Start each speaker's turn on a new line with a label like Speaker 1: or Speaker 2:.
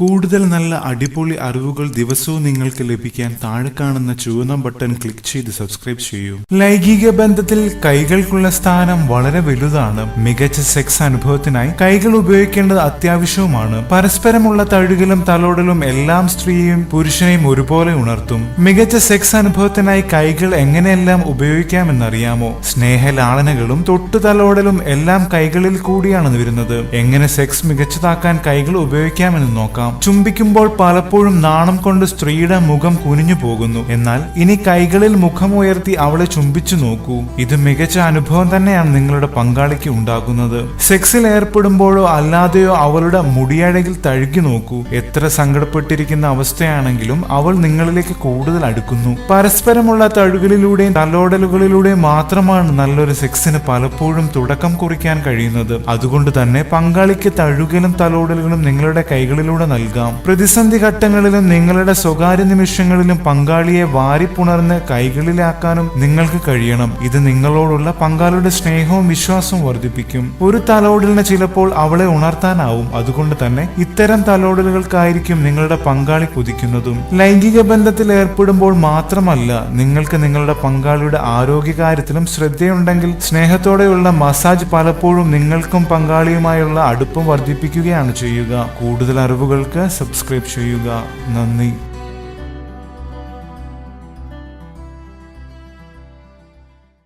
Speaker 1: കൂടുതൽ നല്ല അടിപൊളി അറിവുകൾ ദിവസവും നിങ്ങൾക്ക് ലഭിക്കാൻ താഴെ കാണുന്ന ചുവന്ന ബട്ടൺ ക്ലിക്ക് ചെയ്ത് സബ്സ്ക്രൈബ് ചെയ്യൂ. ലൈംഗിക ബന്ധത്തിൽ കൈകൾക്കുള്ള സ്ഥാനം വളരെ വലുതാണ്. മികച്ച സെക്സ് അനുഭവത്തിനായി കൈകൾ ഉപയോഗിക്കേണ്ടത് അത്യാവശ്യവുമാണ്. പരസ്പരമുള്ള തഴുകലും തലോടലും എല്ലാം സ്ത്രീയെയും പുരുഷനെയും ഒരുപോലെ ഉണർത്തും. മികച്ച സെക്സ് അനുഭവത്തിനായി കൈകൾ എങ്ങനെയെല്ലാം ഉപയോഗിക്കാമെന്നറിയാമോ? സ്നേഹലാളനകളും തൊട്ടുതലോടലും എല്ലാം കൈകളിൽ കൂടിയാണ് വരുന്നത് എങ്ങനെ സെക്സ് മികച്ചതാക്കാൻ കൈകൾ ഉപയോഗിക്കാമെന്ന് നോക്കാം. ചുംബിക്കുമ്പോൾ പലപ്പോഴും നാണം കൊണ്ട് സ്ത്രീയുടെ മുഖം കുനിഞ്ഞു പോകുന്നു. എന്നാൽ ഇനി കൈകളിൽ മുഖം ഉയർത്തി അവളെ ചുംബിച്ചു നോക്കൂ. ഇത് മികച്ച അനുഭവം തന്നെയാണ് നിങ്ങളുടെ പങ്കാളിക്ക് ഉണ്ടാകുന്നത്. സെക്സിൽ ഏർപ്പെടുമ്പോഴോ അല്ലാതെയോ അവളുടെ മുടിയഴകിൽ തഴുകി നോക്കൂ. എത്ര സങ്കടപ്പെട്ടിരിക്കുന്ന അവസ്ഥയാണെങ്കിലും അവൾ നിങ്ങളിലേക്ക് കൂടുതൽ അടുക്കുന്നു. പരസ്പരമുള്ള തഴുകലിലൂടെയും തലോടലുകളിലൂടെയും മാത്രമാണ് നല്ലൊരു സെക്സിന് പലപ്പോഴും തുടക്കം കുറിക്കാൻ കഴിയുന്നത്. അതുകൊണ്ട് തന്നെ പങ്കാളിക്ക് തഴുകലും തലോടലുകളും നിങ്ങളുടെ കൈകളിലൂടെ നൽകാം. പ്രതിസന്ധി ഘട്ടങ്ങളിലും നിങ്ങളുടെ സ്വകാര്യ നിമിഷങ്ങളിലും പങ്കാളിയെ വാരിപ്പുണർന്ന് കൈകളിലാക്കാനും നിങ്ങൾക്ക് കഴിയണം. ഇത് നിങ്ങളോടുള്ള പങ്കാളിയുടെ സ്നേഹവും വിശ്വാസവും വർദ്ധിപ്പിക്കും. ഒരു തലോടലിന് ചിലപ്പോൾ അവളെ ഉണർത്താനാവും. അതുകൊണ്ട് തന്നെ ഇത്തരം തലോടലുകൾക്കായിരിക്കും നിങ്ങളുടെ പങ്കാളി കുതിക്കുന്നതും. ലൈംഗിക ബന്ധത്തിൽ ഏർപ്പെടുമ്പോൾ മാത്രമല്ല നിങ്ങൾക്ക് നിങ്ങളുടെ പങ്കാളിയുടെ ആരോഗ്യകാര്യത്തിലും ശ്രദ്ധയുണ്ടെങ്കിൽ സ്നേഹത്തോടെയുള്ള മസാജ് പലപ്പോഴും നിങ്ങൾക്കും പങ്കാളിയുമായുള്ള അടുപ്പം വർദ്ധിപ്പിക്കുകയാണ് ചെയ്യുക. കൂടുതൽ അറിവുകൾക്ക് സബ്സ്ക്രൈബ് ചെയ്യുക. നന്ദി.